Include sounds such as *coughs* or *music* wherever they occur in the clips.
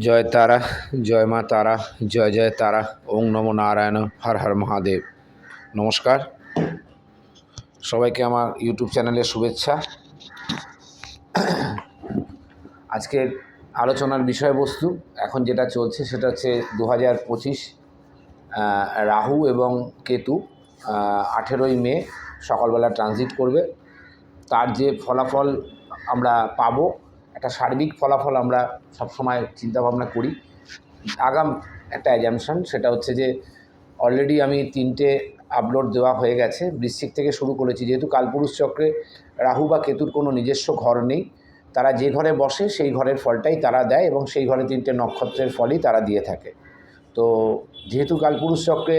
জয় তারা, জয় মা তারা, জয় জয় তারা, ওং নমো নারায়ণ, হর হর মহাদেব। নমস্কার। সবাইকে আমার ইউটিউব চ্যানেলে শুভেচ্ছা। আজকের আলোচনার বিষয়বস্তু এখন যেটা চলছে সেটা হচ্ছে দু হাজার পঁচিশ রাহু এবং কেতু আঠেরোই মে সকালবেলা ট্রানজিট করবে। তার যে ফলাফল আমরা পাবো একটা সার্বিক ফলাফল আমরা সবসময় চিন্তাভাবনা করি। আগাম একটা অ্যাজামশন সেটা হচ্ছে যে অলরেডি আমি তিনটে আপলোড দেওয়া হয়ে গেছে। বৃশ্চিক থেকে শুরু করেছি। যেহেতু কালপুরুষ চক্রে রাহু বা কেতুর কোনো নিজস্ব ঘর নেই, তারা যে ঘরে বসে সেই ঘরের ফলটাই তারা দেয় এবং সেই ঘরে তিনটে নক্ষত্রের ফলই তারা দিয়ে থাকে। তো যেহেতু কালপুরুষ চক্রে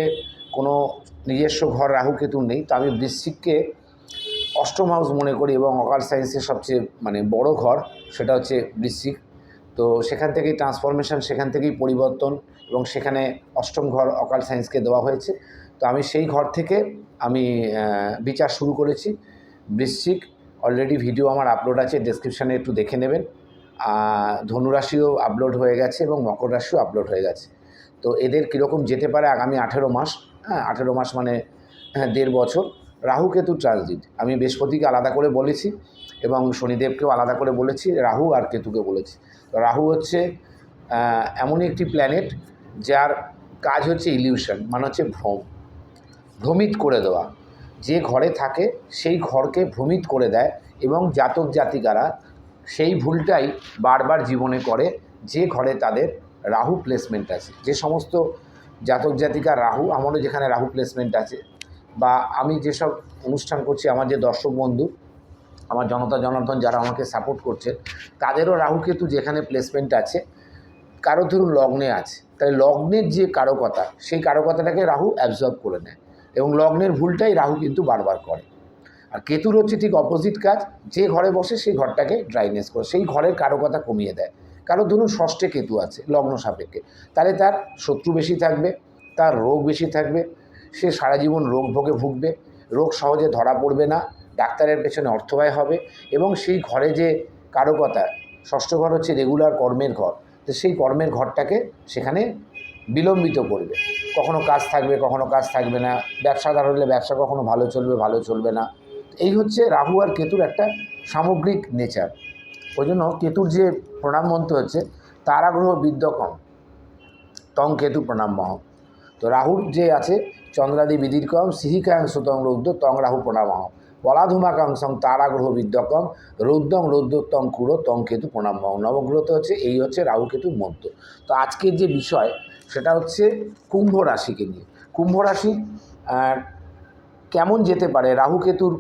কোনো নিজস্ব ঘর রাহু কেতুর নেই, তো আমি বৃশ্চিককে অষ্টম হাউস মনে করি এবং অকাল সায়েন্সের সবচেয়ে মানে বড় ঘর, সেটা হচ্ছে বৃশ্চিক। তো সেখান থেকেই ট্রান্সফরমেশন সেখান থেকেই পরিবর্তন এবং সেখানে অষ্টম ঘর অকাল সায়েন্সকে দেওয়া হয়েছে। তো আমি সেই ঘর থেকে আমি বিচার শুরু করেছি। বৃশ্চিক অলরেডি ভিডিও আমার আপলোড আছে ডেসক্রিপশানে একটু দেখে নেবেন। ধনুরাশিও আপলোড হয়ে গেছে এবং মকর রাশিও আপলোড হয়ে গেছে। তো এদের কীরকম যেতে পারে আগামী আঠেরো মাস হ্যাঁ আঠেরো মাস মানে হ্যাঁ দেড় বছর। রাহু কেতু ট্রানজিট আমি বৃহস্পতিকে আলাদা করে বলেছি এবং শনিদেবকেও আলাদা করে বলেছি, রাহু আর কেতুকে বলেছি। রাহু হচ্ছে এমনই একটি প্ল্যানেট যার কাজ হচ্ছে ইলিউশন মানে হচ্ছে ভ্রম। ভ্রমিত করে দেওয়া। যে ঘরে থাকে, সেই ঘরকে ভ্রমিত করে দেয় এবং জাতক জাতিকারা সেই ভুলটাই বারবার জীবনে করে যে ঘরে তাদের রাহু প্লেসমেন্ট আছে। যে সমস্ত জাতক জাতিকা রাহু, আমারও যেখানে রাহু প্লেসমেন্ট আছে বা আমি যেসব অনুষ্ঠান করছি, আমার যে দর্শক বন্ধু, আমার জনতা জনার্দন যারা আমাকে সাপোর্ট করছে তাদেরও রাহুকেতু যেখানে প্লেসমেন্ট আছে, কারও ধরুন লগ্নে আছে তাহলে লগ্নের যে কারকতা, সেই কারকতাটাকে রাহু অ্যাবজর্ব করে নেয় এবং লগ্নের ভুলটাই রাহু কিন্তু বারবার করে। আর কেতুর হচ্ছে ঠিক অপোজিট কাজ, যে ঘরে বসে সেই ঘরটাকে ড্রাইনেস করে, সেই ঘরের কারকতা কমিয়ে দেয়। কারও ধরুন ষষ্ঠে কেতু আছে, লগ্ন সাপেক্ষে, তাহলে তার শত্রু বেশি থাকবে, তার রোগ বেশি থাকবে সে সারা জীবন রোগ ভোগে ভুগবে, রোগ সহজে ধরা পড়বে না, ডাক্তারের পেছনে অর্থব্যয় হবে এবং সেই ঘরে যে কারকতা, ষষ্ঠ ঘর হচ্ছে রেগুলার কর্মের ঘর, তো সেই কর্মের ঘরটাকে সেখানে বিলম্বিত করবে। কখনো কাজ থাকবে, কখনো কাজ থাকবে না, ব্যবসাদার হলে ব্যবসা কখনো ভালো চলবে ভালো চলবে না। এই হচ্ছে রাহু আর কেতুর একটা সামগ্রিক নেচার ওই জন্য কেতুর যে প্রণাম মন্ত্র হচ্ছে, তারাগ্রহ বিদ্যকম, তং কেতু প্রণাম মহ তো রাহুর যে আছে চন্দ্রাদি বিদীর্কম, সিহিকাং সুতং রৌদ্র তং রাহু প্রণামহ বলাধুমাকাংসং তারাগ্রহ বিদ্যকম রৌদ্রং রৌদ্রতং কুড়ো তং কেতু প্রণামহ নবগ্রহ হচ্ছে এই হচ্ছে রাহু কেতুর মন্ত্র তো আজকের যে বিষয়, সেটা হচ্ছে কুম্ভ রাশিকে নিয়ে। কুম্ভ রাশি কেমন যেতে পারে? রাহু কেতুর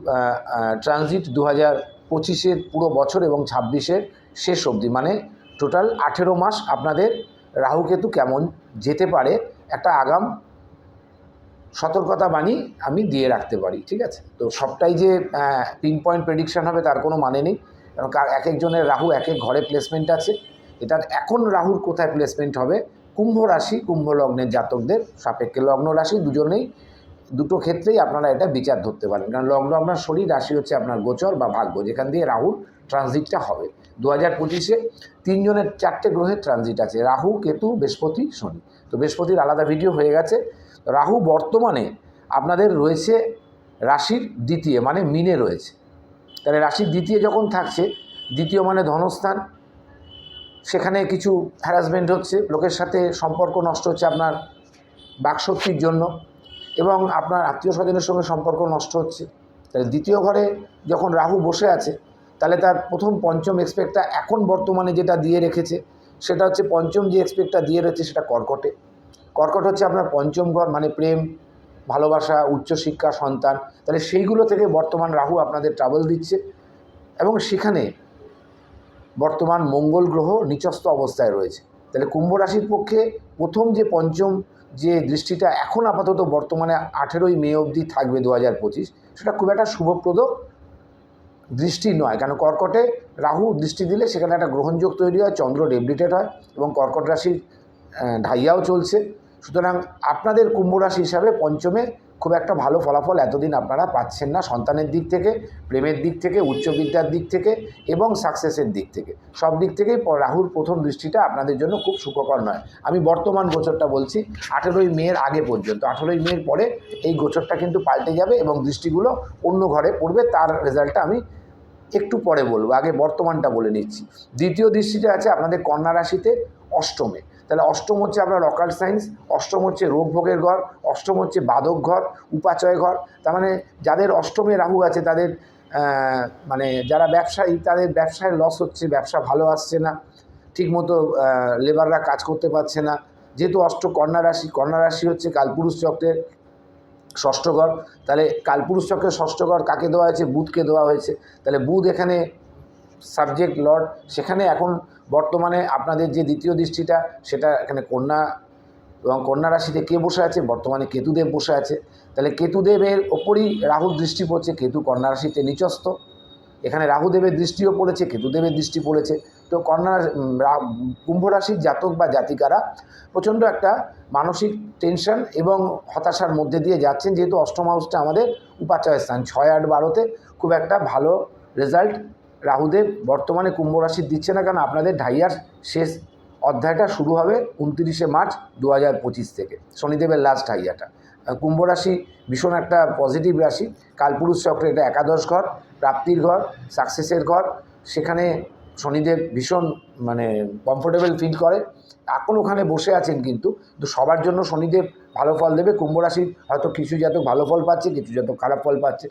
ট্রানজিট দু হাজার পঁচিশের পুরো বছর এবং ছাব্বিশের শেষ অবধি মানে টোটাল আঠেরো মাস আপনাদের রাহুকেতু কেমন যেতে পারে? একটা আগাম সতর্কতা বাণী আমি দিয়ে রাখতে পারি, ঠিক আছে? তো সবটাই যে পিন পয়েন্ট প্রেডিকশান হবে তার কোনো মানে নেই। কারণ এক একজনের রাহু, এক এক ঘরে প্লেসমেন্ট আছে। এটার এখন রাহুর কোথায় প্লেসমেন্ট হবে? কুম্ভ রাশি, কুম্ভ লগ্নের জাতকদের সাপেক্ষে। লগ্ন রাশি দুজনেই, দুটো ক্ষেত্রেই আপনারা এটা বিচার ধরতে পারেন। কারণ লগ্ন আপনার শরীর, রাশি হচ্ছে আপনার গোচর বা ভাগ্য, যেখান দিয়ে রাহুর ট্রানজিটটা হবে। দু হাজার পঁচিশে তিনজনের চারটে গ্রহের ট্রানজিট আছে। রাহু, কেতু, বৃহস্পতি, শনি। তো বৃহস্পতির আলাদা ভিডিও হয়ে গেছে। রাহু বর্তমানে আপনাদের রয়েছে রাশির দ্বিতীয় মানে মিনে রয়েছে। তাহলে রাশির দ্বিতীয় যখন থাকছে, দ্বিতীয় মানে ধনস্থান, সেখানে কিছু হ্যারাসমেন্ট হচ্ছে, লোকের সাথে সম্পর্ক নষ্ট হচ্ছে আপনার বাকশক্তির জন্য এবং আপনার আত্মীয় স্বজনের সঙ্গে সম্পর্ক নষ্ট হচ্ছে। তাহলে দ্বিতীয় ঘরে যখন রাহু বসে আছে, তাহলে তার প্রথম পঞ্চম এক্সপেক্টটা এখন বর্তমানে যেটা দিয়ে রেখেছে, সেটা হচ্ছে পঞ্চম যে এক্সপেক্টটা দিয়ে রয়েছে, সেটা কর্কটে। কর্কট হচ্ছে আপনার পঞ্চম ঘর মানে প্রেম, ভালোবাসা, উচ্চশিক্ষা, সন্তান। তাহলে সেইগুলো থেকে বর্তমান রাহু আপনাদের ট্রাভেল দিচ্ছে এবং সেখানে বর্তমান মঙ্গল গ্রহ নিচস্থ অবস্থায় রয়েছে। তাহলে কুম্ভ রাশির পক্ষে প্রথম যে পঞ্চম যে দৃষ্টিটা এখন আপাতত বর্তমানে আঠেরোই মে অবধি থাকবে দু হাজার পঁচিশ, সেটা খুব একটা শুভপ্রদ দৃষ্টি নয়। কেন কর্কটে রাহু দৃষ্টি দিলে সেখানে একটা গ্রহণযোগ তৈরি হয়, চন্দ্র ডেবলিটেড হয় এবং কর্কট রাশির ঢাইয়াও চলছে। সুতরাং আপনাদের কুম্ভ রাশি হিসাবে পঞ্চমে খুব একটা ভালো ফলাফল এতদিন আপনারা পাচ্ছেন না সন্তানের দিক থেকে, প্রেমের দিক থেকে, উচ্চবিদ্যার দিক থেকে এবং সাকসেসের দিক থেকে। সব দিক থেকেই রাহুর প্রথম দৃষ্টিটা আপনাদের জন্য খুব সুখকর নয়। আমি বর্তমান গোচরটা বলছি, আঠেরোই মেয়ের আগে পর্যন্ত। আঠেরোই মেয়ের পরে এই গোচরটা কিন্তু পাল্টে যাবে এবং দৃষ্টিগুলো অন্য ঘরে পড়বে। তার রেজাল্টটা আমি একটু পরে বলব। আগে বর্তমানটা বলে নিচ্ছি। দ্বিতীয় দৃষ্টিটা আছে আপনাদের কন্যা রাশিতে অষ্টমে। তাহলে অষ্টম হচ্ছে আপনার অকাল সায়েন্স অষ্টম হচ্ছে রোগ ভোগের ঘর, অষ্টম হচ্ছে বাদক ঘর, উপাচয় ঘর। তার মানে যাদের অষ্টমে রাহু আছে, তাদের মানে যারা ব্যবসায়ী, তাদের ব্যবসায় লস হচ্ছে, ব্যবসা ভালো আসছে না, ঠিকমতো লেবাররা কাজ করতে পারছে না। যেহেতু অষ্ট কন্যা রাশি কন্যা রাশি হচ্ছে কালপুরুষ চক্রের ষষ্ঠ ঘর। তাহলে কালপুরুষ চক্রের ষষ্ঠ ঘর কাকে দেওয়া হয়েছে? বুধকে দেওয়া হয়েছে। তাহলে বুধ এখানে সাবজেক্ট লর্ড সেখানে এখন বর্তমানে আপনাদের যে দ্বিতীয় দৃষ্টিটা, সেটা এখানে কন্যা এবং কন্যা রাশিতে কে বসে আছে? বর্তমানে কেতুদেব বসে আছে। তাহলে কেতুদেবের ওপরই রাহুর দৃষ্টি পড়ছে, কেতু কন্যা রাশিতে নিচস্থ। এখানে রাহুদেবের দৃষ্টিও পড়েছে, কেতুদেবের দৃষ্টি পড়েছে। তো কন্যা কুম্ভ রাশির জাতক বা জাতিকারা প্রচণ্ড একটা মানসিক টেনশন এবং হতাশার মধ্যে দিয়ে যাচ্ছেন। যেহেতু অষ্টম হাউসটা আমাদের উপাচয় স্থান, ছয় আট বারোতে খুব একটা ভালো রেজাল্ট রাহুদেব বর্তমানে কুম্ভ রাশির দিচ্ছে না কারণ আপনাদের ঢাইয়ার শেষ অধ্যায়টা শুরু হবে উনত্রিশে মার্চ দু হাজার পঁচিশ থেকে। শনিদেবের লাস্ট হাইয়াটা কুম্ভ রাশি ভীষণ একটা পজিটিভ রাশি। কালপুরুষ চক্রে এটা একাদশ ঘর, প্রাপ্তির ঘর সাকসেসের ঘর। সেখানে শনিদেব ভীষণ মানে কমফোর্টেবল ফিল করে। এখন ওখানে বসে আছেন কিন্তু, তো সবার জন্য শনিদেব ভালো ফল দেবে। কুম্ভ রাশির হয়তো কিছু জাতক ভালো ফল পাচ্ছে, কিছু জাতক খারাপ ফল পাচ্ছে।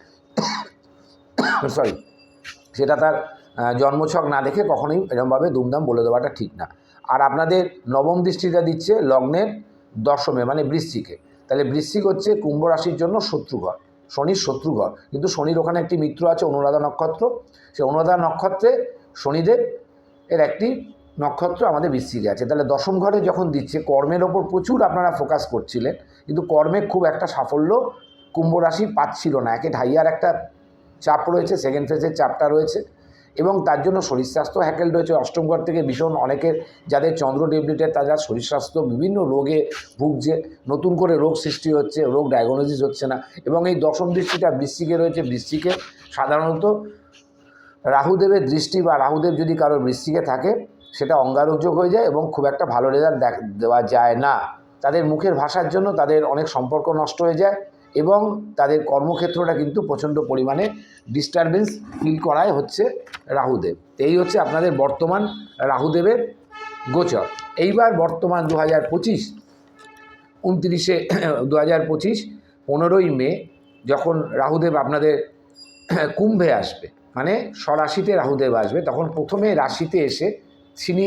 *coughs* সরি সেটা তার জন্মছক না দেখে কখনোই এরমভাবে দুমদাম বলে দেওয়াটা ঠিক না। আর আপনাদের নবম দৃষ্টিটা দিচ্ছে লগ্নের দশমে মানে বৃশ্চিকে। তাহলে বৃশ্চিক হচ্ছে কুম্ভ রাশির জন্য শত্রুঘর, শনির শত্রুঘর। কিন্তু শনির ওখানে একটি মিত্র আছে, অনুরাধা নক্ষত্র। সেই অনুরাধা নক্ষত্রে শনিদেব এর একটি নক্ষত্র আমাদের বৃশ্চিকে আছে। তাহলে দশম ঘরে যখন দিচ্ছে, কর্মের ওপর প্রচুর আপনারা ফোকাস করছিলেন। কিন্তু কর্মে খুব একটা সাফল্য কুম্ভ রাশি পাচ্ছিল না। একে ঢাইয়ার একটা চাপ রয়েছে সেকেন্ড ফেজের চাপটা রয়েছে এবং তার জন্য শরীর স্বাস্থ্য হ্যাকেল রয়েছে। অষ্টম ঘর থেকে ভীষণ অনেকের যাদের চন্দ্র ডেবলিটেড তারা শরীর স্বাস্থ্য বিভিন্ন রোগে ভুগছে, নতুন করে রোগ সৃষ্টি হচ্ছে, রোগ ডায়াগনোসিস হচ্ছে না এবং এই দশম দৃষ্টিটা বৃষ্টিকে রয়েছে। বৃষ্টিকে সাধারণত রাহুদেবের দৃষ্টি বা রাহুদেব যদি কারোর বৃষ্টিকে থাকে, সেটা অঙ্গারোগ্যক হয়ে যায় এবং খুব একটা ভালো রেজাল্ট দেওয়া যায় না। তাদের মুখের ভাষার জন্য তাদের অনেক সম্পর্ক নষ্ট হয়ে যায়। এবং তাদের কর্মক্ষেত্রটা কিন্তু প্রচণ্ড পরিমাণে ডিস্টারবেন্স ফিল করায় হচ্ছে রাহুদেব। এই হচ্ছে আপনাদের বর্তমান রাহুদেবের গোচর। এইবার বর্তমান দু হাজার পঁচিশ, উনত্রিশে দু হাজার পঁচিশ, পনেরোই মে, যখন রাহুদেব আপনাদের কুম্ভে আসবে মানে স্বরাশিতে রাহুদেব আসবে, তখন প্রথমে রাশিতে এসে তিনি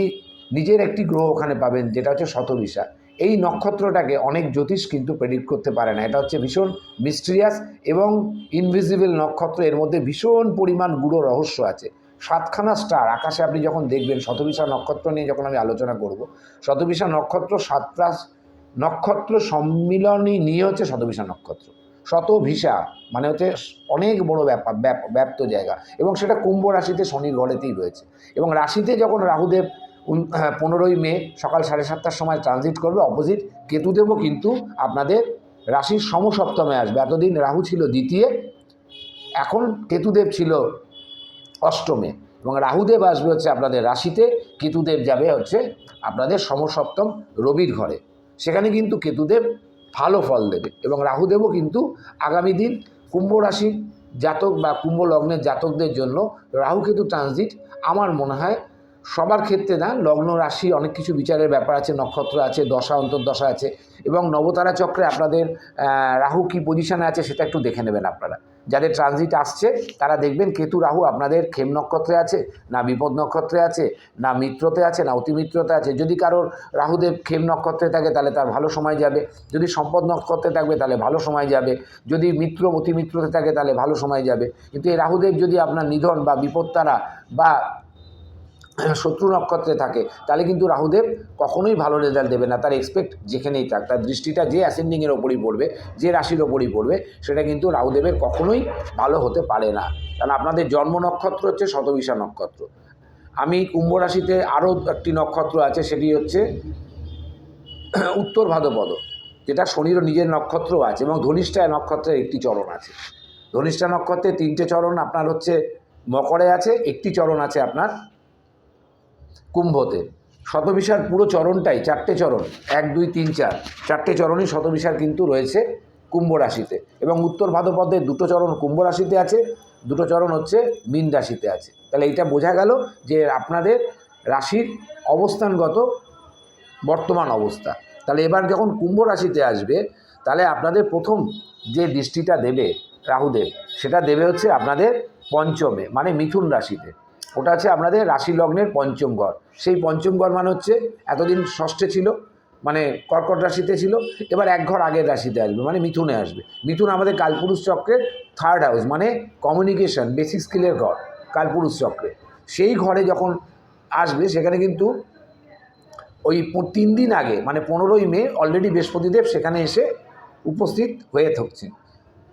নিজের একটি গ্রহ ওখানে পাবেন, যেটা হচ্ছে শতবিশা এই নক্ষত্রটাকে অনেক জ্যোতিষ কিন্তু প্রেডিক্ট করতে পারে না। এটা হচ্ছে ভীষণ মিস্ট্রিয়াস এবং ইনভিজিবল নক্ষত্র। এর মধ্যে ভীষণ পরিমাণ গুড়ো রহস্য আছে। সাতখানা স্টার আকাশে আপনি যখন দেখবেন শতবিশা নক্ষত্র নিয়ে যখন আমি আলোচনা করব, শতবিশা নক্ষত্র সাতটা নক্ষত্র সম্মিলনী নিয়ে হচ্ছে শতবিশা নক্ষত্র। শতভিসা মানে হচ্ছে অনেক বড় ব্যাপার ব্যাপ- ব্যাপ্ত জায়গা এবং সেটা কুম্ভ রাশিতে শনির ঘরেতেই রয়েছে। এবং রাশিতে যখন রাহুদেব পনেরোই মে সকাল সাড়ে সাতটার সময় ট্রানজিট করবে অপোজিট কেতুদেবও কিন্তু আপনাদের রাশির সমসপ্তমে আসবে। এতদিন রাহু ছিল দ্বিতীয়, এখন কেতুদেব ছিল অষ্টমে এবং রাহুদেব আসবে হচ্ছে আপনাদের রাশিতে, কেতুদেব যাবে হচ্ছে আপনাদের সমসপ্তম রবির ঘরে। সেখানে কিন্তু কেতুদেব ভালো ফল দেবে এবং রাহুদেবও কিন্তু আগামী দিন কুম্ভ রাশির জাতক বা কুম্ভ লগ্নের জাতকদের জন্য রাহু কেতু ট্রানজিট আমার মনে হয় সবার ক্ষেত্রে না, লগ্ন রাশি অনেক কিছু বিচারের ব্যাপার আছে, নক্ষত্র আছে, দশা, অন্তর্দশা আছে এবং নবতারা চক্রে আপনাদের রাহু কি পজিশানে আছে সেটা একটু দেখে নেবেন আপনারা। যাদের ট্রানজিট আসছে, তারা দেখবেন কেতু রাহু আপনাদের ক্ষেম নক্ষত্রে আছে, না বিপদ নক্ষত্রে আছে, না মিত্রতে আছে, না অতিমিত্রতে আছে। যদি কারোর রাহুদেব ক্ষেম নক্ষত্রে থাকে, তাহলে তার ভালো সময় যাবে। যদি সম্পদ নক্ষত্রে থাকবে, তাহলে ভালো সময় যাবে। যদি মিত্র, অতিমিত্রতে থাকে, তাহলে ভালো সময় যাবে। কিন্তু এই রাহুদেব যদি আপনার নিধন বা বিপত্তারা বা শত্রু নক্ষত্রে থাকে, তাহলে কিন্তু রাহুদেব কখনোই ভালো রেজাল্ট দেবে না। তার এক্সপেক্ট যেখানেই থাক, তার দৃষ্টিটা যে অ্যাসেন্ডিংয়ের ওপরই পড়বে, যে রাশির ওপরই পড়বে, সেটা কিন্তু রাহুদেবের কখনোই ভালো হতে পারে না। কারণ আপনাদের জন্ম নক্ষত্র হচ্ছে শতবিশা নক্ষত্র। আমি কুম্ভ রাশিতে আরও একটি নক্ষত্র আছে, সেটি হচ্ছে *clears throat* উত্তর ভাদ্রপদ যেটা শনিরও নিজের নক্ষত্র আছে এবং ধনিষ্ঠা নক্ষত্রের একটি চরণ আছে। ধনিষ্ঠা নক্ষত্রে তিনটে চরণ আপনার হচ্ছে মকরে আছে, একটি চরণ আছে আপনার কুম্ভতে। শতবিশার পুরো চরণটাই, চারটে চরণ, এক, দুই, তিন, চার, চারটে চরণই শতবিশার কিন্তু রয়েছে কুম্ভ রাশিতে। এবং উত্তর ভাদ্রপদের দুটো চরণ কুম্ভ রাশিতে আছে, দুটো চরণ হচ্ছে মীন রাশিতে আছে। তাহলে এইটা বোঝা গেল যে আপনাদের রাশির অবস্থানগত বর্তমান অবস্থা। তাহলে এবার যখন কুম্ভ রাশিতে আসবে, তাহলে আপনাদের প্রথম যে দৃষ্টিটা দেবে রাহুদেব সেটা দেবে হচ্ছে আপনাদের পঞ্চমে মানে মিথুন রাশিতে। ওটা আছে আপনাদের রাশি লগ্নের পঞ্চম ঘর সেই পঞ্চম ঘর মানে হচ্ছে এতদিন ষষ্ঠে ছিল মানে কর্কট রাশিতে ছিল, এবার এক ঘর আগের রাশিতে আসবে মানে মিথুনে আসবে। মিথুন আমাদের কালপুরুষ চক্রের থার্ড হাউস মানে কমিউনিকেশন বেসিক স্কিলের ঘর কালপুরুষ চক্রে। সেই ঘরে যখন আসবে, সেখানে কিন্তু ওই তিন দিন আগে মানে পনেরোই মে অলরেডি বৃহস্পতিদেব সেখানে এসে উপস্থিত হয়ে থাকছেন,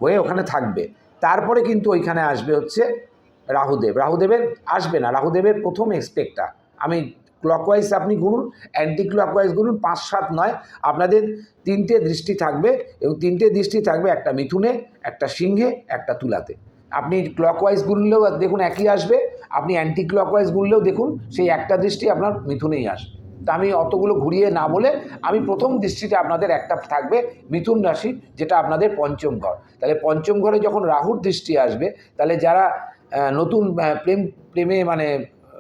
হয়ে ওখানে থাকবে। তারপরে কিন্তু ওইখানে আসবে হচ্ছে রাহুদেব। রাহুদেবের আসবে না। রাহুদেবের প্রথম এক্সপেক্টটা আমি ক্লকওয়াইজ আপনি গুনুন অ্যান্টি ক্লকওয়াইজ গুনুন পাঁচ সাত নয়, আপনাদের তিনটে দৃষ্টি থাকবে এবং তিনটে দৃষ্টি থাকবে একটা মিথুনে, একটা সিংহে, একটা তুলাতে। আপনি ক্লকওয়াইজ গুনলেও দেখুন একই আসবে, আপনি অ্যান্টি ক্লকওয়াইজ গুনলেও দেখুন সেই একটা দৃষ্টি আপনার মিথুনেই আসবে। তা আমি অতগুলো ঘুরিয়ে না বলে আমি প্রথম দৃষ্টিতে আপনাদের একটা থাকবে মিথুন রাশি, যেটা আপনাদের পঞ্চম ঘর। তাহলে পঞ্চম ঘরে যখন রাহুর দৃষ্টি আসবে, তাহলে যারা নতুন প্রেম, প্রেমে মানে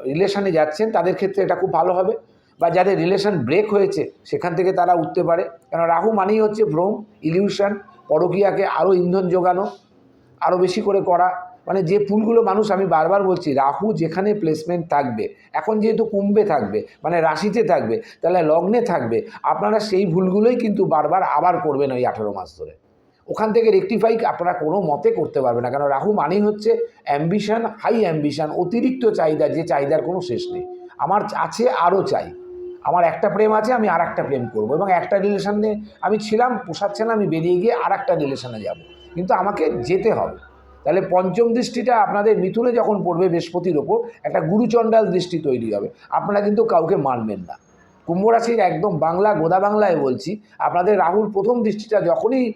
রিলেশনে যাচ্ছেন, তাদের ক্ষেত্রে এটা খুব ভালো হবে। বা যাদের রিলেশন ব্রেক হয়েছে, সেখান থেকে তারা উঠতে পারে। কারণ রাহু মানেই হচ্ছে ভ্রম ইলিউশন পরকীয়াকে আরও ইন্ধন যোগানো আরও বেশি করে করা। মানে যে ফুলগুলো মানুষ, আমি বারবার বলছি, রাহু যেখানে প্লেসমেন্ট থাকবে, এখন যেহেতু কুম্ভে থাকবে মানে রাশিতে থাকবে, তাহলে লগ্নে থাকবে, আপনারা সেই ভুলগুলোই কিন্তু বারবার আবার করবেন ওই আঠেরো মাস ধরে। ওখান থেকে রেকটিফাই আপনারা কোনো মতে করতে পারবেন না। কারণ রাহু মানেই হচ্ছে অ্যাম্বিশান হাই অ্যাম্বিশান অতিরিক্ত চাহিদা, যে চাহিদার কোনো শেষ নেই। আমার আছে, আরও চাই। আমার একটা প্রেম আছে, আমি আর একটা প্রেম করব এবং একটা রিলেশনে আমি ছিলাম পোষাচ্ছে না আমি বেরিয়ে গিয়ে আর একটা রিলেশনে যাব। কিন্তু আমাকে যেতে হবে। তাহলে পঞ্চম দৃষ্টিটা আপনাদের মিথুনে যখন পড়বে বৃহস্পতির ওপর, একটা গুরুচণ্ডাল দৃষ্টি তৈরি হবে। আপনারা কিন্তু কাউকে মানবেন না। কুম্ভ রাশির একদম বাংলা, গোদা বাংলায় বলছি, আপনাদের রাহুর প্রথম দৃষ্টিটা যখনই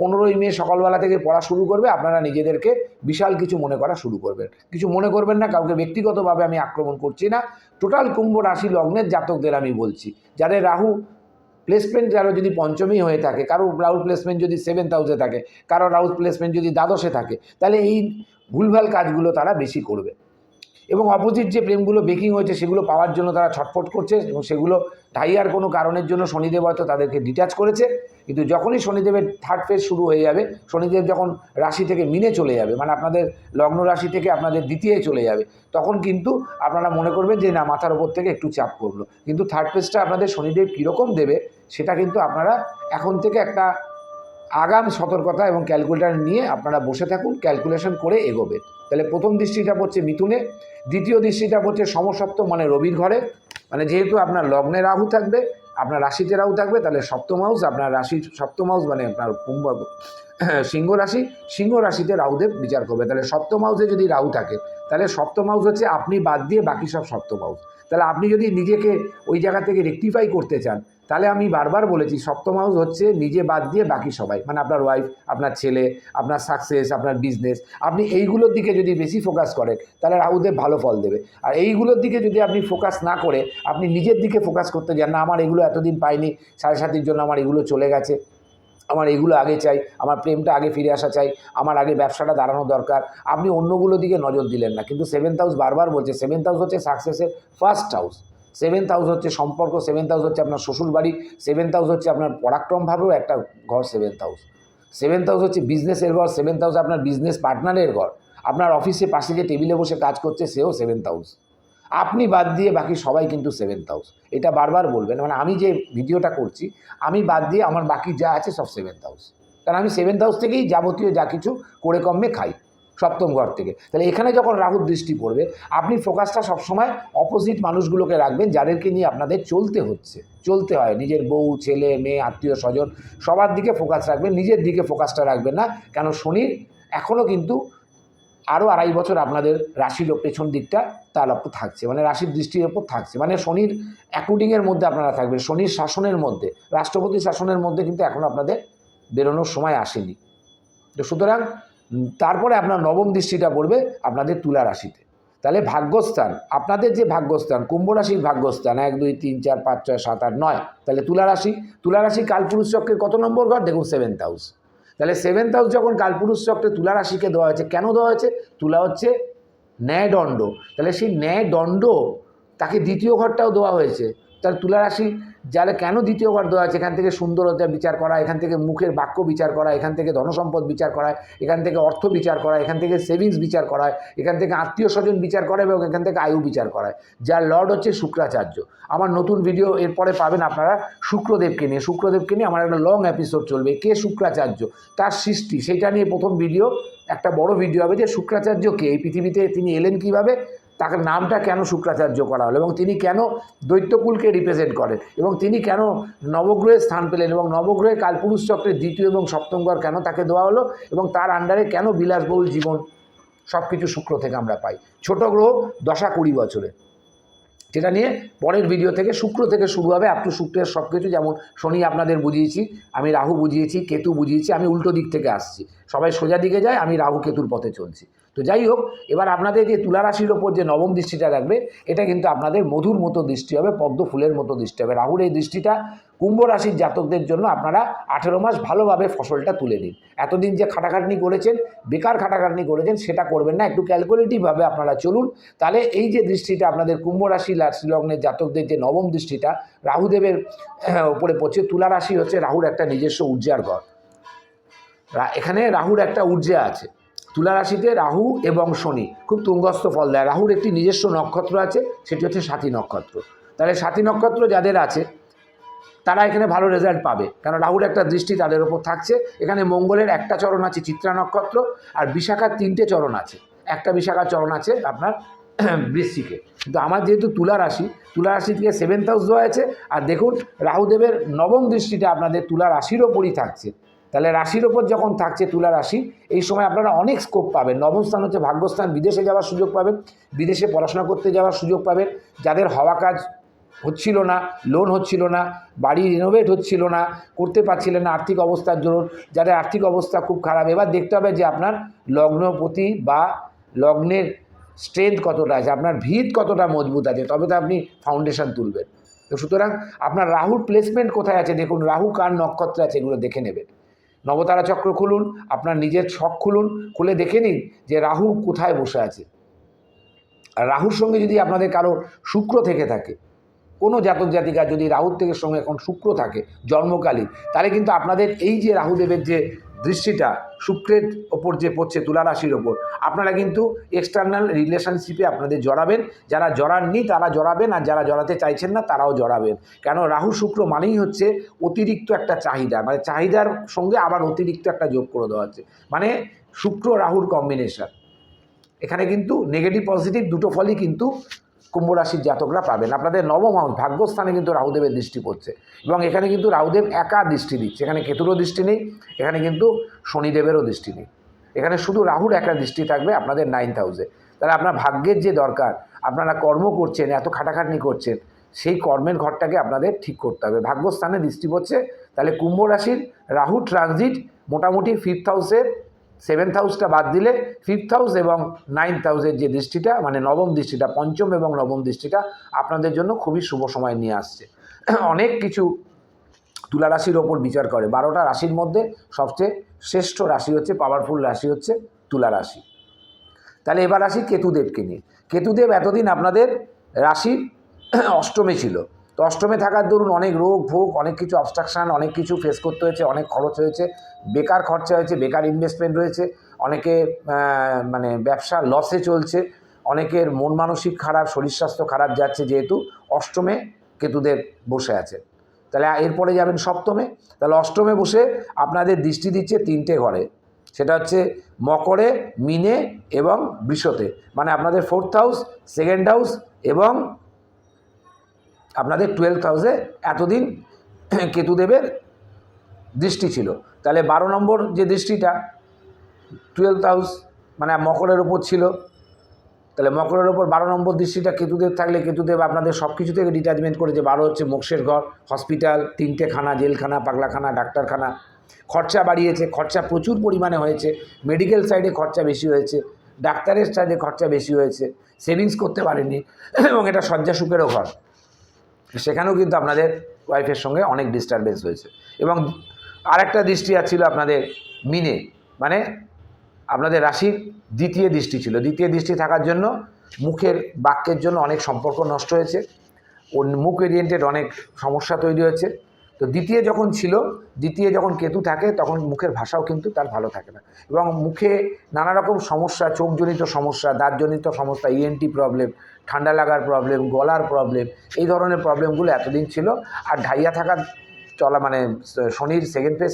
পনেরোই মে সকালবেলা থেকে পড়া শুরু করবে, আপনারা নিজেদেরকে বিশাল কিছু মনে করা শুরু করবেন। কিছু মনে করবেন না, কাউকে ব্যক্তিগতভাবে আমি আক্রমণ করছি না। টোটাল কুম্ভ রাশি লগ্নের জাতকদের আমি বলছি। যাদের রাহু প্লেসমেন্ট যারা যদি পঞ্চমী হয়ে থাকে, কারও রাহুল প্লেসমেন্ট যদি সেভেন্থ হাউসে থাকে, কারও রাহুল প্লেসমেন্ট যদি দ্বাদশে থাকে, তাহলে এই ভুলভাল কাজগুলো তারা বেশি করবে। এবং অপোজিট যে প্রেমগুলো বেকিং হয়েছে, সেগুলো পাওয়ার জন্য তারা ছটফট করছে এবং সেগুলো ঢাইয়ার কোনো কারণের জন্য শনিদেব হয়তো তাদেরকে ডিটাচ করেছে। কিন্তু যখনই শনিদেবের থার্ড ফেজ শুরু হয়ে যাবে, শনিদেব যখন রাশি থেকে মিনে চলে যাবে মানে আপনাদের লগ্ন রাশি থেকে আপনাদের দ্বিতীয় চলে যাবে, তখন কিন্তু আপনারা মনে করবেন যে, না, মাথার ওপর থেকে একটু চাপ করল কিন্তু থার্ড ফেজটা আপনাদের শনিদেব কীরকম দেবে, সেটা কিন্তু আপনারা এখন থেকে একটা আগাম সতর্কতা এবং ক্যালকুলেটার নিয়ে আপনারা বসে থাকুন, ক্যালকুলেশন করে এগোবে। তাহলে প্রথম দৃষ্টিটা পড়ছে মিথুনে, দ্বিতীয় দৃষ্টিটা পড়ছে সমসপ্তম মানে রবির ঘরে। মানে যেহেতু আপনার লগ্নে রাহু থাকবে, আপনার রাশিতে রাহু থাকবে, তাহলে সপ্তম হাউস আপনার রাশির সপ্তম হাউস মানে আপনার কুম্ভ, সিংহ রাশি, সিংহ রাশিতে রাহুদেব বিচার করবে। তাহলে সপ্তম হাউসে যদি রাহু থাকে, তাহলে সপ্তম হাউস হচ্ছে আপনি বাদ দিয়ে বাকি সব সপ্তম হাউস তাহলে আপনি যদি নিজেকে ওই জায়গা থেকে রেকটিফাই করতে চান তাহলে আমি বারবার বলেছি, সপ্তম হাউস হচ্ছে নিজে বাদ দিয়ে বাকি সবাই। মানে আপনার ওয়াইফ আপনার ছেলে, আপনার সাকসেস আপনার বিজনেস আপনি এইগুলোর দিকে যদি বেশি ফোকাস করেন, তাহলে রাহুদেব ভালো ফল দেবে। আর এইগুলোর দিকে যদি আপনি ফোকাস না করে, আপনি নিজের দিকে ফোকাস করতে যান, না, আমার এগুলো এতদিন পাইনি, সাড়ে সাতির জন্য আমার এগুলো চলে গেছে। আমার এগুলো আগে চাই, আমার প্রেমটা আগে ফিরে আসা চাই, আমার আগে ব্যবসাটা দাঁড়ানো দরকার। আপনি অন্যগুলো দিকে নজর দিলেন না। কিন্তু সেভেন্থ হাউস বারবার বলছে সেভেন্থ হাউস হচ্ছে সাকসেসের ফার্স্ট হাউস সেভেন্থ হাউস হচ্ছে সম্পর্ক সেভেন্থ হাউস হচ্ছে আপনার শ্বশুর বাড়ি সেভেন্থ হাউস হচ্ছে আপনার পরাক্রমভাবেও একটা ঘর সেভেন্থ হাউস সেভেন্থ হাউস হচ্ছে বিজনেসের ঘর সেভেন্থ হাউস আপনার বিজনেস পার্টনারের ঘর। আপনার অফিসে পাশে যে টেবিলে বসে কাজ করছে, সেও সেভেন্থ হাউস আপনি বাদ দিয়ে বাকি সবাই কিন্তু সেভেন্থ হাউস এটা বারবার বলবেন মানে আমি যে ভিডিওটা করছি, আমি বাদ দিয়ে আমার বাকি যা আছে সব সেভেন্থ হাউস কারণ আমি সেভেন্থ হাউস থেকেই যাবতীয় যা কিছু করে কমে খাই। সপ্তম ঘর থেকে। তাহলে এখানে যখন রাহুর দৃষ্টি পড়বে, আপনি ফোকাসটা সবসময় অপোজিট মানুষগুলোকে রাখবেন, যাদেরকে নিয়ে আপনাদের চলতে হচ্ছে। চলতে হয়। নিজের বউ, ছেলে, মেয়ে, আত্মীয়, স্বজন, সবার দিকে ফোকাস রাখবেন, নিজের দিকে ফোকাসটা রাখবেন না। কেন? শনির এখনও কিন্তু আরও আড়াই বছর আপনাদের রাশির পেছন দিকটা তার ওপর থাকছে। মানে রাশির দৃষ্টির ওপর থাকছে। মানে শনির অ্যাকুডিংয়ের মধ্যে আপনারা থাকবেন। শনির শাসনের মধ্যে, রাষ্ট্রপতি শাসনের মধ্যে কিন্তু এখন আপনাদের বেরোনোর সময় আসেনি। তো সুতরাং তারপরে আপনার নবম দৃষ্টিটা পড়বে আপনাদের তুলা রাশিতে। তাহলে ভাগ্যস্থান, আপনাদের যে ভাগ্যস্থান, কুম্ভ রাশির ভাগ্যস্থান, এক, দুই, তিন, চার, পাঁচ, ছয়, সাত, আট, নয়, তাহলে তুলা রাশি। তুলা রাশি কালপুরুষ চক্রের কত নম্বর ঘর? দেখুন সেভেন্থ হাউস তাহলে সেভেন্থ হাউস যখন কালপুরুষ চক্রে তুলা রাশিকে দেওয়া হয়েছে, কেন দেওয়া হয়েছে? তুলা হচ্ছে ন্যায়দণ্ড। তাহলে সেই ন্যায়দণ্ড তাকে দ্বিতীয় ঘরটাও দেওয়া হয়েছে। তার তুলা রাশি যারা কেন দ্বিতীয় ঘর দেওয়া আছে, এখান থেকে সুন্দরতা বিচার করা, এখান থেকে মুখের বাক্য বিচার করা, এখান থেকে ধনসম্পদ বিচার করা, এখান থেকে অর্থ বিচার করা, এখান থেকে সেভিংস বিচার করা, এখান থেকে আত্মীয় স্বজন বিচার করা এবং এখান থেকে আয়ু বিচার করা। যার লর্ড হচ্ছে শুক্রাচার্য। আমার নতুন ভিডিও এরপরে পাবেন আপনারা শুক্রদেবকে নিয়ে। শুক্রদেবকে নিয়ে আমার একটা লং এপিসোড চলবে, কে শুক্রাচার্য? তার সৃষ্টি। সেটা নিয়ে প্রথম ভিডিও একটা বড় ভিডিও হবে যে শুক্রাচার্য কে? এই পৃথিবীতে তিনি এলেন কীভাবে? তাকে নামটা কেন শুক্রাচার্য করা হলো এবং তিনি কেন দৈত্যকুলকে রিপ্রেজেন্ট করেন এবং তিনি কেন নবগ্রহে স্থান পেলেন এবং নবগ্রহে কালপুরুষ চক্রের দ্বিতীয় এবং সপ্তম ঘর কেন তাকে দেওয়া হলো এবং তার আন্ডারে কেন বিলাসবহুল জীবন? সব কিছু শুক্র থেকে আমরা পাই। ছোট গ্রহ দশা কুড়ি বছরে। যেটা নিয়ে পরের ভিডিও থেকে শুক্র থেকে শুরু হবে। আপ টু শুক্রের সব কিছু যেমন শনি আপনাদের বুঝিয়েছি, আমি রাহু বুঝিয়েছি, কেতু বুঝিয়েছি, আমি উল্টো দিক থেকে আসছি। সবাই সোজা দিকে যায়, আমি রাহু কেতুর পথে চলছি। তো যাই হোক, এবার আপনাদের যে তুলা রাশির ওপর যে নবম দৃষ্টিটা রাখবে, এটা কিন্তু আপনাদের মধুর মতো দৃষ্টি হবে, পদ্ম ফুলের মতো দৃষ্টি হবে। রাহুর এই দৃষ্টিটা কুম্ভ রাশির জাতকদের জন্য আপনারা আঠেরো মাস ভালোভাবে ফসলটা তুলে দিন এতদিন যে খাটাখাটনি করেছেন, বেকার খাটাখাটনি করেছেন, সেটা করবেন না, একটু ক্যালকুলেটিভভাবে আপনারা চলুন। তাহলে এই যে দৃষ্টিটা আপনাদের কুম্ভ রাশি লগ্নের জাতকদের যে নবম দৃষ্টিটা, রাহুদেবের উপরে পড়ছে তুলা রাশি হচ্ছে রাহুর একটা নিজস্ব ঊর্জার ঘর। এখানে রাহুর একটা ঊর্জা আছে। তুলা রাশিতে রাহু এবং শনি খুব তুঙ্গস্থ ফল দেয়। রাহুর একটি নিজস্ব নক্ষত্র আছে, সেটি হচ্ছে সাথী নক্ষত্র। তাহলে সাথী নক্ষত্র যাদের আছে, তারা এখানে ভালো রেজাল্ট পাবে। কারণ রাহুর একটা দৃষ্টি তাদের ওপর থাকছে। এখানে মঙ্গলের একটা চরণ আছে, চিত্রা নক্ষত্র, আর বিশাখার তিনটে চরণ আছে। একটা বিশাখার চরণ আছে আপনার *clears throat* বৃশ্চিকে। কিন্তু আমার যেহেতু তুলা রাশি তুলা রাশি থেকে সেভেন্থ হাউস দেওয়া আছে আর দেখুন রাহুদেবের নবম দৃষ্টিটা আপনাদের তুলা রাশির ওপরই থাকছে। তাহলে রাশির ওপর যখন থাকছে তুলা রাশি, এই সময় আপনারা অনেক স্কোপ পাবেন। নবম স্থান হচ্ছে ভাগ্যস্থান, বিদেশে যাওয়ার সুযোগ পাবেন, বিদেশে পড়াশোনা করতে যাওয়ার সুযোগ পাবেন। যাদের হওয়া কাজ হচ্ছিল না লোন হচ্ছিল না, বাড়ি রিনোভেট হচ্ছিল না, করতে পারছিলেন না আর্থিক অবস্থার জন্য যাদের আর্থিক অবস্থা খুব খারাপ, এবার দেখতে হবে যে আপনার লগ্নপতি বা লগ্নের স্ট্রেংথ কতটা আছে, আপনার ভিত কতটা মজবুত আছে, তবে তো আপনি ফাউন্ডেশন তুলবেন। তো সুতরাং আপনার রাহুর প্লেসমেন্ট কোথায় আছে? দেখুন, রাহু কার নক্ষত্র আছে? এগুলো দেখে নেবেন। নবতারা চক্র খুলুন, আপনার নিজের ছক খুলুন, খুলে দেখে নিন যে রাহু কোথায় বসে আছে। আর রাহুর সঙ্গে যদি আপনাদের কারও শুক্র থেকে থাকে কোনো জাতক জাতিকা যদি রাহুর থেকে সঙ্গে এখন শুক্র থাকে, জন্মকালীন, তাহলে কিন্তু আপনাদের এই যে রাহুদেবের যে দৃষ্টিটা, শুক্রের ওপর যে পড়ছে তুলা রাশির ওপর, আপনারা কিন্তু এক্সটার্নাল রিলেশনশিপে আপনাদের জড়াবেন। যারা জড়াননি তারা জড়াবেন, আর যারা জড়াতে চাইছেন না তারাও জড়াবেন। কেন? রাহু শুক্র মানেই হচ্ছে অতিরিক্ত একটা চাহিদা মানে চাহিদার সঙ্গে আবার অতিরিক্ত একটা যোগ করে দেওয়া হচ্ছে। মানে শুক্র রাহুর কম্বিনেশন এখানে কিন্তু নেগেটিভ পজিটিভ দুটো ফলই কিন্তু কুম্ভ রাশির জাতকরা পাবেন। আপনাদের নবম হাউস ভাগ্যস্থানে কিন্তু রাহুদেবের দৃষ্টি পড়ছে এবং এখানে কিন্তু রাহুদেব একা দৃষ্টি দিচ্ছে। এখানে কেতুরও দৃষ্টি নেই, এখানে কিন্তু শনিদেবেরও দৃষ্টি নেই। এখানে শুধু রাহুর একটা দৃষ্টি থাকবে আপনাদের নাইন্থ হাউসে তাহলে আপনার ভাগ্যের যে দরকার, আপনারা কর্ম করছেন, এত খাটাখাটনি করছেন, সেই কর্মের ঘরটাকে আপনাদের ঠিক করতে হবে। ভাগ্যস্থানে দৃষ্টি পড়ছে, তাহলে কুম্ভ রাশির রাহু ট্রানজিট মোটামুটি ফিফথ হাউসের সেভেন্থ হাউসটা বাদ দিলে ফিফথ হাউস এবং নাইন্থ হাউসের যে দৃষ্টিটা মানে নবম দৃষ্টিটা, পঞ্চম এবং নবম দৃষ্টিটা আপনাদের জন্য খুবই শুভ সময় নিয়ে আসছে। অনেক কিছু তুলা রাশির ওপর বিচার করে। বারোটা রাশির মধ্যে সবচেয়ে শ্রেষ্ঠ রাশি হচ্ছে পাওয়ারফুল রাশি হচ্ছে তুলা রাশি। তাহলে এবার আসি কেতুদেবকে নিয়ে। কেতুদেব এতদিন আপনাদের রাশির অষ্টমে ছিল। তো অষ্টমে থাকার দরুন অনেক রোগ, ভোগ, অনেক কিছু অবস্ট্রাকশান অনেক কিছু ফেস করতে হয়েছে, অনেক খরচ হয়েছে। বেকার খরচা হয়েছে, বেকার ইনভেস্টমেন্ট রয়েছে, অনেকে মানে ব্যবসা লসে চলছে, অনেকের মন মানসিক খারাপ, শরীর স্বাস্থ্য খারাপ যাচ্ছে যেহেতু অষ্টমে কেতুদের বসে আছে। তাহলে এরপরে যাবেন সপ্তমে, তাহলে অষ্টমে বসে আপনাদের দৃষ্টি দিচ্ছে তিনটে ঘরে, সেটা হচ্ছে মকরে, মিনে এবং বৃষতে মানে আপনাদের ফোর্থ হাউস সেকেন্ড হাউস এবং আপনাদের টুয়েলভ হাউসে এতদিন *clears throat* কেতুদেবের দৃষ্টি ছিল। তাহলে বারো নম্বর যে দৃষ্টিটা টুয়েলভ হাউস মানে মকরের ওপর ছিল। তাহলে মকরের ওপর বারো নম্বর দৃষ্টিটা কেতুদেব থাকলে কেতুদেব আপনাদের সব কিছু থেকে ডিটাচমেন্ট করেছে। বারো হচ্ছে মোক্ষের ঘর হসপিটাল তিনটে খানা, জেলখানা, পাগলাখানা, ডাক্তারখানা। খরচা বাড়িয়েছে, খরচা প্রচুর পরিমাণে হয়েছে। মেডিকেল সাইডে খরচা বেশি হয়েছে। ডাক্তারের সাইডে খরচা বেশি হয়েছে। সেভিংস করতে পারেনি *clears throat* এবং এটা শয্যাসুখেরও ঘর। সেখানেও কিন্তু আপনাদের ওয়াইফের সঙ্গে অনেক ডিস্টারবেন্স হয়েছে। এবং আরেকটা দৃষ্টি ছিল আপনাদের মিনে মানে আপনাদের রাশির দ্বিতীয় দৃষ্টি ছিল। দ্বিতীয় দৃষ্টি থাকার জন্য মুখের বাক্যের জন্য অনেক সম্পর্ক নষ্ট হয়েছে। ও মুখ ওরিয়েন্টেড অনেক সমস্যা তৈরি হয়েছে। তো দ্বিতীয় যখন ছিল, দ্বিতীয় যখন কেতু থাকে, তখন মুখের ভাষাও কিন্তু তার ভালো থাকে না। এবং মুখে নানা রকম সমস্যা, চোখজনিত সমস্যা, দাঁতজনিত সমস্যা ইএনটি প্রবলেম ঠান্ডা লাগার প্রবলেম গলার প্রবলেম এই ধরনের প্রবলেমগুলো এতদিন ছিল। আর ঢাইয়া থাকার চলা মানে শনির সেকেন্ড ফেজ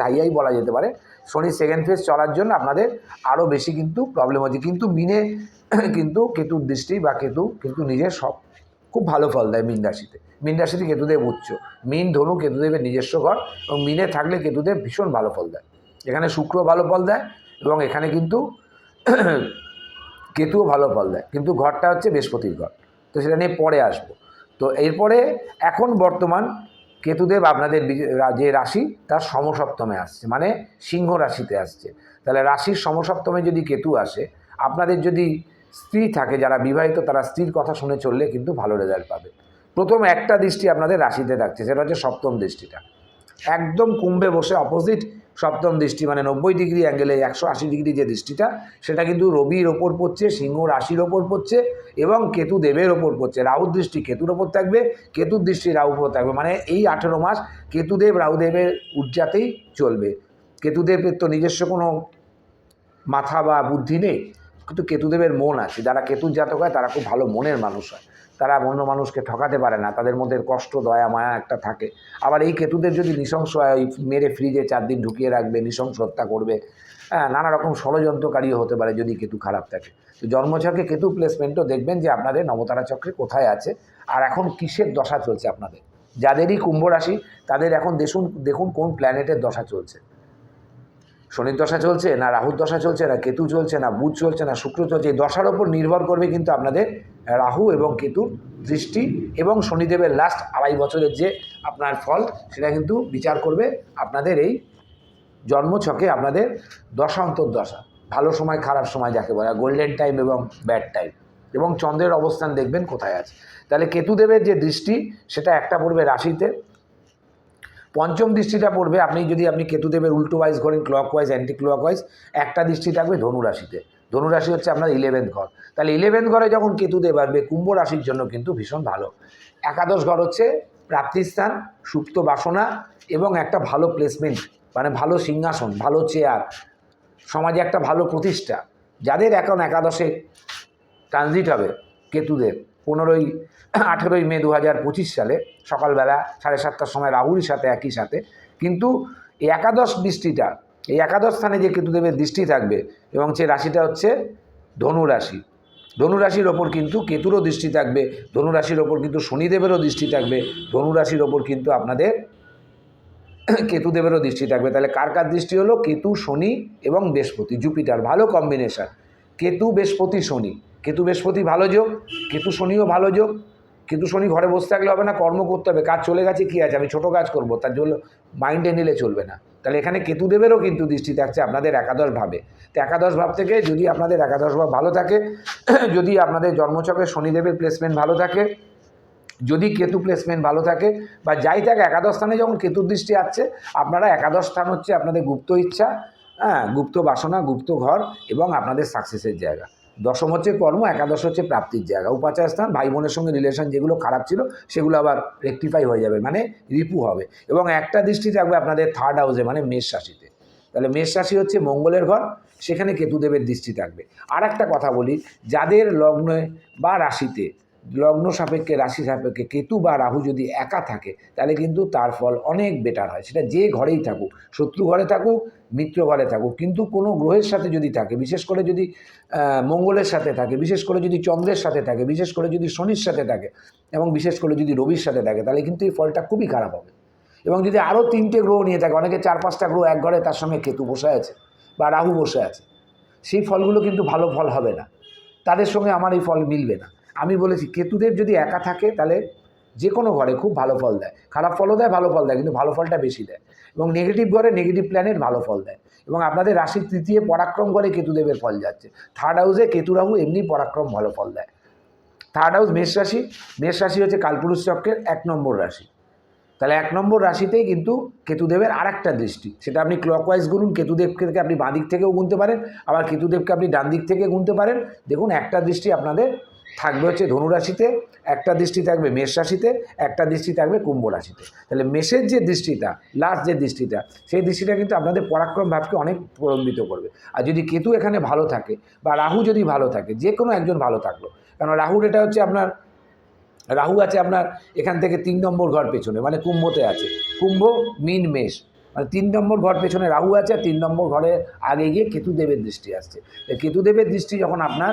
ঢাইয়াই বলা যেতে পারে। শনির সেকেন্ড ফেজ চলার জন্য আপনাদের আরও বেশি কিন্তু প্রবলেম হচ্ছে। কিন্তু মিনে কিন্তু কেতুর দৃষ্টি বা কেতু কিন্তু নিজের সব, খুব ভালো ফল দেয় মিন রাশিতে। মিন রাশিতে কেতুদেব উচ্চ। মিন ধনু কেতুদেবের নিজস্ব ঘর এবং মিনে থাকলে কেতুদেব ভীষণ ভালো ফল দেয়। এখানে শুক্র ভালো ফল দেয় এবং এখানে কিন্তু *clears throat* কেতুও ভালো ফল দেয়। কিন্তু ঘরটা হচ্ছে বৃহস্পতির ঘর। তো সেটা নিয়ে পরে আসব। তো এরপরে এখন বর্তমান কেতুদেব আপনাদের যে রাশি তার সমসপ্তমে আসছে মানে সিংহ রাশিতে আসছে। তাহলে রাশির সমসপ্তমে যদি কেতু আসে, আপনাদের যদি স্ত্রী থাকে, যারা বিবাহিত, তারা স্ত্রীর কথা শুনে চললে কিন্তু ভালো রেজাল্ট পাবে। প্রথম একটা দৃষ্টি আপনাদের রাশিতে থাকছে, সেটা হচ্ছে সপ্তম দৃষ্টিটা। একদম কুম্ভে বসে অপোজিট সপ্তম দৃষ্টি মানে নব্বই ডিগ্রি অ্যাঙ্গেলে একশো আশি ডিগ্রি যে দৃষ্টিটা, সেটা কিন্তু রবির ওপর পড়ছে, সিংহ রাশির ওপর পড়ছে এবং কেতু দেবের ওপর পড়ছে। রাহুর দৃষ্টি কেতুর ওপর থাকবে, কেতুর দৃষ্টি রাহুর ওপর থাকবে মানে এই আঠেরো মাস কেতুদেব রাহুদেবের ঊর্জাতেই চলবে। কেতুদেবের তো নিজস্ব কোনো মাথা বা বুদ্ধি নেই, কিন্তু কেতুদেবের মন আছে। যারা কেতুর জাতক হয়, তারা খুব ভালো মনের মানুষ হয়। তারা অন্য মানুষকে ঠকাতে পারে না, তাদের মধ্যে কষ্ট, দয়া, মায়া একটা থাকে। আবার এই কেতুদের যদি নৃশংস মেরে ফ্রিজে চার দিন ঢুকিয়ে রাখবে, নৃশংস হত্যা করবে হ্যাঁ নানা রকম ষড়যন্ত্রকারীও হতে পারে যদি কেতু খারাপ থাকে। তো জন্মছকে কেতু প্লেসমেন্টও দেখবেন যে আপনাদের নবতারা চক্রে কোথায় আছে আর এখন কিসের দশা চলছে আপনাদের? যাদেরই কুম্ভ রাশি, তাদের এখন দেখুন দেখুন কোন প্ল্যানেটের দশা চলছে। শনির দশা চলছে, না রাহুর দশা চলছে, না কেতু চলছে, না বুধ চলছে, না শুক্র চলছে, এই দশার ওপর নির্ভর করবে কিন্তু আপনাদের রাহু এবং কেতুর দৃষ্টি এবং শনিদেবের লাস্ট আড়াই বছরের যে আপনার ফল, সেটা কিন্তু বিচার করবে আপনাদের এই জন্মছকে আপনাদের দশা ভালো সময়, খারাপ সময় যাকে বলে গোল্ডেন টাইম এবং ব্যাড টাইম এবং চন্দ্রের অবস্থান দেখবেন কোথায় আছে। তাহলে কেতুদেবের যে দৃষ্টি, সেটা একটা পড়বে রাশিতে পঞ্চম দৃষ্টিটা পড়বে, আপনি যদি, আপনি কেতুদেবের উল্টো ওয়াইজ করেন clockwise anticlockwise একটা দৃষ্টি থাকবে ধনুরাশিতে। ধনুরাশি হচ্ছে আপনার ইলেভেন্থ ঘর। তাহলে ইলেভেন্থ ঘরে যখন কেতুদেব আসবে, কুম্ভ রাশির জন্য কিন্তু ভীষণ ভালো। একাদশ ঘর হচ্ছে প্রাপ্তিস্থান, সুপ্ত বাসনা এবং একটা ভালো প্লেসমেন্ট মানে ভালো সিংহাসন, ভালো চেয়ার সমাজে একটা ভালো প্রতিষ্ঠা। যাদের এখন একাদশে ট্রানজিট হবে, কেতুদেব, পনেরোই আঠেরোই মে দু হাজার পঁচিশ সালে, সকালবেলা সাড়ে সাতটার সময় রাহুর সাথে, একই সাথে। কিন্তু এই একাদশ দৃষ্টিটা এই একাদশ স্থানে যে কেতুদেবের দৃষ্টি থাকবে এবং সে রাশিটা হচ্ছে ধনু রাশি। ধনু রাশির ওপর কিন্তু কেতুরও দৃষ্টি থাকবে, ধনু রাশির ওপর কিন্তু শনিদেবেরও দৃষ্টি থাকবে, ধনু রাশির ওপর কিন্তু আপনাদের কেতুদেবেরও দৃষ্টি থাকবে। তাহলে কার কার দৃষ্টি হলো? কেতু, শনি এবং বৃহস্পতি, জুপিটার, ভালো কম্বিনেশন। কেতু, বৃহস্পতি, শনি। কেতু, বৃহস্পতি, ভালো যোগ। কেতু, শনিও ভালো যোগ। কেতু শনি ঘরে বসে থাকলে হবে না, কর্ম করতে হবে। কাজ চলে গেছে, কী আছে? আমি ছোটো কাজ করব, তার জন্য মাইন্ডে নিলে চলবে না। তাহলে এখানে কেতুদেবেরও কিন্তু দৃষ্টি থাকছে আপনাদের একাদশ ভাবে। তো একাদশ ভাব থেকে যদি আপনাদের একাদশ ভাব ভালো থাকে, *clears throat* যদি আপনাদের জন্মচক্রে শনিদেবের প্লেসমেন্ট ভালো থাকে, যদি কেতু প্লেসমেন্ট ভালো থাকে, বা যাই থাকে, একাদশ স্থানে যখন কেতুর দৃষ্টি আসছে, আপনারা একাদশ স্থান হচ্ছে আপনাদের গুপ্ত ইচ্ছা হ্যাঁ গুপ্ত বাসনা, গুপ্ত ঘর এবং আপনাদের সাকসেসের জায়গা। দশম হচ্ছে কর্ম, একাদশ হচ্ছে প্রাপ্তির জায়গা। উপাচার স্থান, ভাই বোনের সঙ্গে রিলেশন যেগুলো খারাপ ছিল, সেগুলো আবার রেকটিফাই হয়ে যাবে মানে রিপু হবে। এবং একটা দৃষ্টি থাকবে আপনাদের থার্ড হাউসে মানে মেষ রাশিতে। তাহলে মেষ রাশি হচ্ছে মঙ্গলের ঘর, সেখানে কেতুদেবের দৃষ্টি থাকবে। আর একটা কথা বলি, যাদের লগ্নে বা রাশিতে লগ্ন সাপেক্ষে, রাশি সাপেক্ষে, কেতু বা রাহু যদি একা থাকে, তাহলে কিন্তু তার ফল অনেক বেটার হয়। সেটা যে ঘরেই থাকুক, শত্রু ঘরে থাকুক, মিত্র ঘরে থাকুক, কিন্তু কোনো গ্রহের সাথে যদি থাকে, বিশেষ করে যদি মঙ্গলের সাথে থাকে, বিশেষ করে যদি চন্দ্রের সাথে থাকে, বিশেষ করে যদি শনির সাথে থাকে, এবং বিশেষ করে যদি রবির সাথে থাকে, তাহলে কিন্তু এই ফলটা খুবই খারাপ হবে। এবং যদি আরও তিনটে গ্রহ নিয়ে থাকে, অনেকে চার পাঁচটা গ্রহ এক ঘরে, তার সঙ্গে কেতু বসে আছে বা রাহু বসে আছে, সেই ফলগুলো কিন্তু ভালো ফল হবে না। তাদের সঙ্গে আমার এই ফল মিলবে না। আমি বলেছি কেতুদেব যদি একা থাকে, তাহলে যে কোনো ঘরে খুব ভালো ফল দেয়। খারাপ ফলও দেয়, ভালো ফল দেয়, কিন্তু ভালো ফলটা বেশি দেয়। এবং নেগেটিভ ঘরে নেগেটিভ প্ল্যানেট ভালো ফল দেয়। এবং আপনাদের রাশির তৃতীয় পরাক্রম ঘরে কেতুদেবের ফল যাচ্ছে। থার্ড হাউসে কেতু রাহু এমনি পরাক্রম ভালো ফল দেয়। থার্ড হাউস মেষ রাশি মেষ রাশি হচ্ছে কালপুরুষ চক্রের এক নম্বর রাশি। তাহলে এক নম্বর রাশিতেই কিন্তু কেতুদেবের আর একটা দৃষ্টি। সেটা আপনি ক্লকওয়াইজ গুনুন, কেতুদেবকে আপনি বাঁ দিক থেকেও গুনতে পারেন, আবার কেতুদেবকে আপনি ডান দিক থেকে গুনতে পারেন। দেখুন, একটা দৃষ্টি আপনাদের থাকবে হচ্ছে ধনুরাশিতে একটা দৃষ্টি থাকবে মেষ রাশিতে, একটা দৃষ্টি থাকবে কুম্ভ রাশিতে। তাহলে মেষের যে দৃষ্টিটা, লাস্ট যে দৃষ্টিটা, সেই দৃষ্টিটা কিন্তু আপনাদের পরাক্রম ভাবকে অনেক প্রলম্বিত করবে। আর যদি কেতু এখানে ভালো থাকে বা রাহু যদি ভালো থাকে, যে কোনো একজন ভালো থাকল। কারণ রাহুর এটা হচ্ছে আপনার, রাহু আছে আপনার এখান থেকে তিন নম্বর ঘর পেছনে মানে কুম্ভতে আছে। কুম্ভ, মিন, মেষ। মানে তিন নম্বর ঘর পেছনে রাহু আছে আর তিন নম্বর ঘরে আগে গিয়ে কেতুদেবের দৃষ্টি আসছে। কেতুদেবের দৃষ্টি যখন আপনার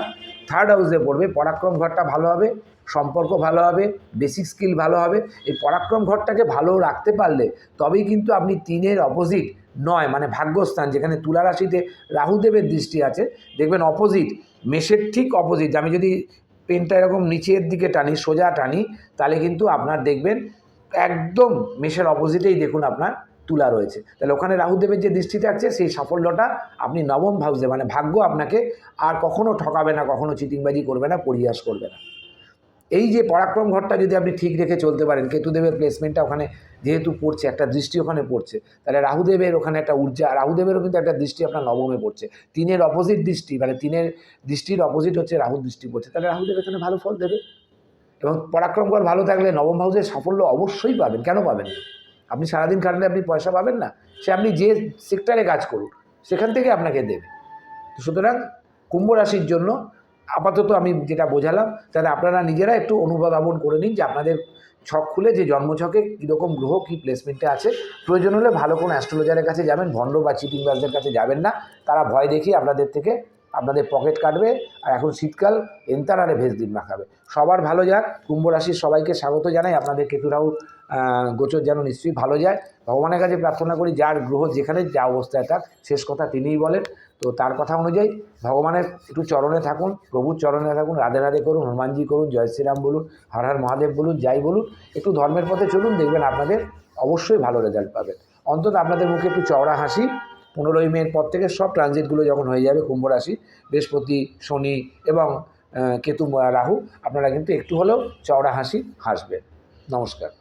থার্ড হাউসে পড়বে, পরাক্রম ঘরটা ভালো হবে, সম্পর্ক ভালো হবে বেসিক স্কিল ভালো হবে, এই পরাক্রম ঘরটাকে ভালো রাখতে পারলে তবেই কিন্তু আপনি তিনের অপোজিট নয় মানে ভাগ্যস্থান, যেখানে তুলা রাশিতে রাহুদেবের দৃষ্টি আছে, দেখবেন অপোজিট মেষের ঠিক অপোজিট আমি যদি পেনটা এরকম নিচের দিকে টানি, সোজা টানি, তাহলে কিন্তু আপনার দেখবেন একদম মেষের অপোজিটেই দেখুন আপনার তুলা রয়েছে। তাহলে ওখানে রাহুদেবের যে দৃষ্টি থাকছে, সেই সাফল্যটা আপনি নবম ভাউসে মানে ভাগ্য আপনাকে আর কখনো ঠকাবে না, কখনো চিটিংবাজি করবে না, পরিহাস করবে না। এই যে পরাক্রম ঘরটা যদি আপনি ঠিক রেখে চলতে পারেন, কেতুদেবের প্লেসমেন্টটা ওখানে যেহেতু পড়ছে, একটা দৃষ্টি ওখানে পড়ছে, তাহলে রাহুদেবের ওখানে একটা ঊর্জা রাহুদেবেরও কিন্তু একটা দৃষ্টি আপনার নবমে পড়ছে। তিনের অপোজিট দৃষ্টি মানে তিনের দৃষ্টির অপোজিট হচ্ছে রাহু দৃষ্টি পড়ছে, তাহলে রাহুদেব এখানে ভালো ফল দেবে। এবং পরাক্রম ঘর ভালো থাকলে নবম হাউসের সাফল্য অবশ্যই পাবেন, কেন পাবেন না? আপনি সারাদিন খাটলে আপনি পয়সা পাবেন না, সে আপনি যে সেক্টরে কাজ করুন সেখান থেকে আপনাকে দেবে। সুতরাং কুম্ভ রাশির জন্য আপাতত আমি যেটা বোঝালাম, তাহলে আপনারা নিজেরা একটু অনুধাবন করে নিন যে আপনাদের ছক খুলে যে জন্মছকে কীরকম গ্রহ, কী প্লেসমেন্টে আছে। প্রয়োজন হলে ভালো কোনো অ্যাস্ট্রোলজারের কাছে যাবেন, ভণ্ড বা চিটিংবাজদের কাছে যাবেন না। তারা ভয় দেখিয়ে আপনাদের থেকে আপনাদের পকেট কাটবে আর এখন শীতকাল, এন্তারারে ভেজ দিন মাখাবে। সবার ভালো যাক। কুম্ভ রাশির সবাইকে স্বাগত জানাই। আপনাদের কেতুরাও গোচর যেন নিশ্চয়ই ভালো যায়। ভগবানের কাছে প্রার্থনা করি, যার গ্রহ যেখানে যা অবস্থায় থাক, শেষ কথা তিনিই বলেন। তো তার কথা অনুযায়ী ভগবানের একটু চরণে থাকুন, প্রভুর চরণে থাকুন, রাধে রাধে করুন, হনুমানজি করুন, জয় শ্রীরাম বলুন, হর হর মহাদেব বলুন, যাই বলুন, একটু ধর্মের পথে চলুন, দেখবেন আপনাদের অবশ্যই ভালো রেজাল্ট পাবেন। অন্তত আপনাদের মুখে একটু চওড়া হাসি, পনেরোই মের পর থেকে সব ট্রানজিটগুলো যখন হয়ে যাবে কুম্ভ রাশি, বৃহস্পতি, শনি এবং কেতু রাহু, আপনারা কিন্তু একটু হলেও চওড়া হাসি হাসবেন। নমস্কার।